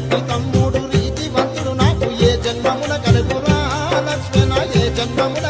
తండ్రి తమ్ముడు రీతి వంతుడు నాకు ఏ జన్మమున కలుగురా? లక్ష్మణ ఏ జన్మమున